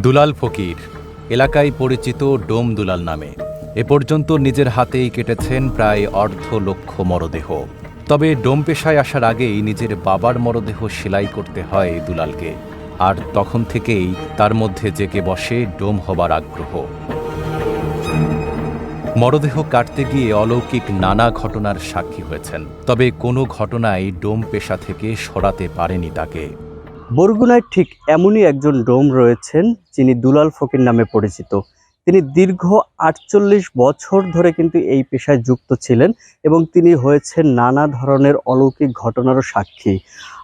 দুলাল ফকির, এলাকায় পরিচিত ডোম দুলাল নামে। এ পর্যন্ত নিজের হাতেই কেটেছেন প্রায় অর্ধ লক্ষ মরদেহ। তবে ডোম পেশায় আসার আগেই নিজের বাবার মরদেহ সেলাই করতে হয় দুলালকে। আর তখন থেকেই তার মধ্যে জেগে বসে ডোম হবার আগ্রহ। মরদেহ কাটতে গিয়ে অলৌকিক নানা ঘটনার সাক্ষী হয়েছেন। তবে কোনো ঘটনাই ডোম পেশা থেকে সরাতে পারেনি তাকে। বরগুনায় ঠিক এমনই একজন ডোম রয়েছেন যিনি দুলাল ফকির নামে পরিচিত। তিনি দীর্ঘ আটচল্লিশ বছর ধরে কিন্তু এই পেশায় যুক্ত ছিলেন এবং তিনি হয়েছেন নানা ধরনের অলৌকিক ঘটনারও সাক্ষী।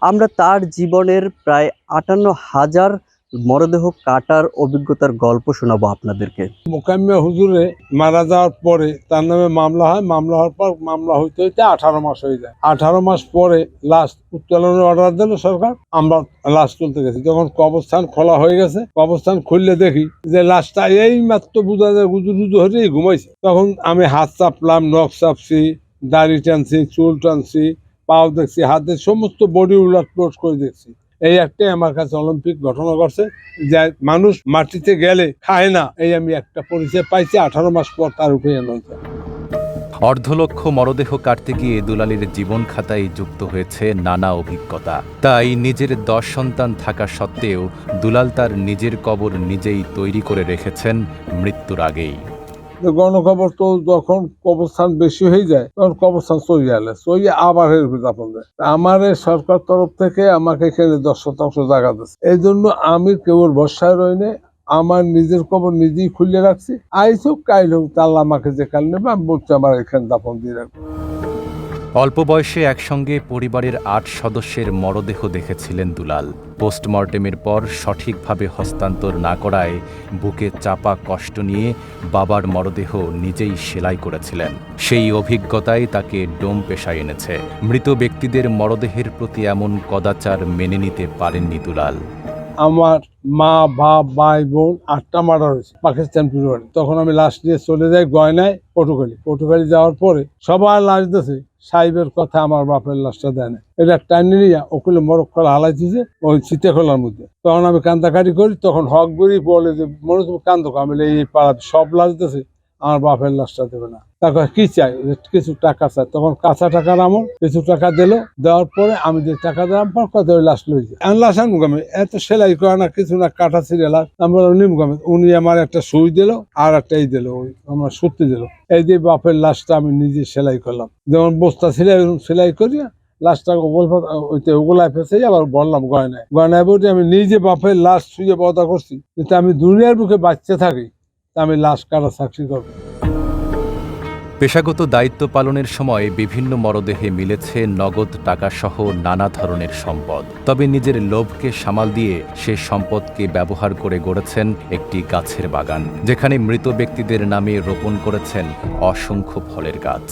আমরা তার জীবনের প্রায় আটান্ন হাজার মরদেহ কাটার অভিজ্ঞতার গল্প শোনাবো আপনাদেরকে। মোকাম্মে হুজুরে মারা যাওয়ার পরে তার নামে মামলা হয়। মামলা হওয়ার পর মামলা হইতে হইতে আঠারো মাস হয়ে যায়। আঠারো মাস পরে লাশ উত্তোলনের অর্ডার দিল সরকার। আমরা লাশ তুলতে গেছি। যখন কবরস্থান খোলা হয়ে গেছে, কবরস্থান খুললে দেখি যে লাশটা এই মাত্র বুঝা যায় গুজু গুজু হয়েই ঘুমাইছে। তখন আমি হাত চাপলাম, নখ চাপছি, দাড়ি টানছি, চুল টানছি, পাও দেখছি, হাতে সমস্ত বডি উলট করে দেখছি এই একটাই আমার কাছে অলিম্পিক ঘটনা ঘটছে যে মানুষ মাটিতে গেলে খায় না। এই আমি একটা পরিচয় পাইছি, আঠারো মাস পর তার উপরে নয় অর্ধলক্ষ মরদেহ কাটতে গিয়ে দুলালের জীবন খাতায় যুক্ত হয়েছে নানা অভিজ্ঞতা। তাই নিজের দশ সন্তান থাকা সত্ত্বেও দুলাল তার নিজের কবর নিজেই তৈরি করে রেখেছেন মৃত্যুর আগেই। গণখবর তো যখন কবরস্থান বেশি হয়ে যায়, তখন কবরস্থান চলে চলিয়ে চলে আবার এরকম যাপন দেয়। আমার সরকার তরফ থেকে আমাকে এখানে দশ শতাংশ জায়গা দিচ্ছে এই জন্য আমি কেবল বর্ষায় রইনে আমার নিজের কবর নিজেই খুলে রাখছি। আইস হোক কাইল হোক তাহলে আমাকে যে কাল নেবে, আমি বলছি আমার এখানে দাপন দিয়ে রাখব। অল্প বয়সে একসঙ্গে পরিবারের আট সদস্যের মরদেহ দেখেছিলেন দুলাল। পোস্টমর্টেমের পর সঠিকভাবে হস্তান্তর না করায় বুকে চাপা কষ্ট নিয়ে বাবার মরদেহ নিজেই সেলাই করেছিলেন। সেই অভিজ্ঞতাই তাকে ডোম পেশায় এনেছে। মৃত ব্যক্তিদের মরদেহের প্রতি এমন কদাচার মেনে নিতে পারেননি দুলাল। আমার মা, বাপ, ভাই, বোন আটটা মারা হয়েছে পাকিস্তান পরিবারে তখন আমি লাশ নিয়ে চলে যাই গয়নায় পটুখালি। পটুখালি যাওয়ার পরে সবার লাশ দিয়েছে সাহেবের কথা আমার বাপের লাশটা দেয় না। এটা টাইনে নিয়ে ওকুলে মরক খোলা হালাইছে ওই চিতে খোলার মধ্যে। তখন আমি কান্দাকাটি করি, তখন হক গড়ি বলে যে মনে তুমি আমি এই পাড়া সব লাশ দিয়েছে আমার বাপের লাশটা দেবে না। তারপর কি চাই? কিছু টাকা চাই। তখন কাঁচা টাকা আমল, কিছু টাকা দিল। দেওয়ার পরে আমি যে টাকা দিলাম পর কত ওই লাশ লই আমি লাশ আনব আমি এত সেলাই করে না কিছু না, কাটা ছিঁড়ে লাশ। আমি বললাম, নিমু আমি উনি আমার একটা সুই দিল, আর একটা এই দিল, ওই আমার সত্যি দিল। এই যে বাপের লাশটা আমি নিজে সেলাই করলাম। যেমন বস্তা সেলাই সেলাই করি ওইতে আবার বললাম গয়নায়। গয়নায় আমি নিজে বাপের লাশ শুয়ে বদা করছি। কিন্তু আমি দুনিয়ার বুকে বাচ্চা থাকি। আমি লাশ কাটা সাক্ষী করব? পেশাগত দায়িত্ব পালনের সময় বিভিন্ন মরদেহে মিলেছে নগদ টাকাসহ নানা ধরনের সম্পদ। তবে নিজের লোভকে সামাল দিয়ে সে সম্পদকে ব্যবহার করে গড়েছেন একটি গাছের বাগান যেখানে মৃত ব্যক্তিদের নামে রোপণ করেছেন অসংখ্য ফলের গাছ।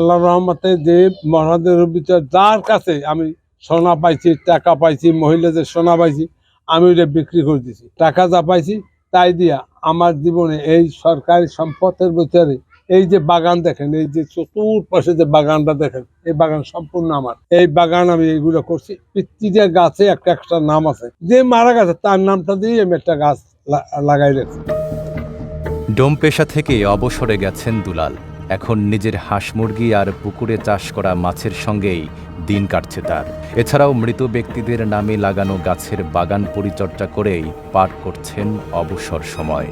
আল্লাহ রহমতে যে মহাদের ভিতরে যার কাছে আমি সোনা পাইছি টাকা পাইছি মহিলাদের সোনা পাইছি আমি ওটা বিক্রি করে দিছি। টাকা যা পাইছি তাই দিয়া আমার জীবনে এই সরকারি সম্পদের ভিতরে এই যে বাগান দেখেন, এই যে চতুর্পাশে যে বাগানটা দেখেন, এই বাগান সম্পূর্ণ আমার। এই বাগান আমি এইগুলো করছি। প্রতিটা গাছে একটা একটা নাম আছে। যে মারা গেছে, তার নামটা দিয়ে আমি একটা গাছ লাগাই রেখেছি। ডোম পেশা থেকে অবসরে গেছেন দুলাল। এখন নিজের হাঁস মুরগি আর পুকুরে চাষ করা মাছের সঙ্গেই দিন কাটছে তার। এছাড়াও মৃত ব্যক্তিদের নামে লাগানো গাছের বাগান পরিচর্যা করেই পার করছেন অবসর সময়।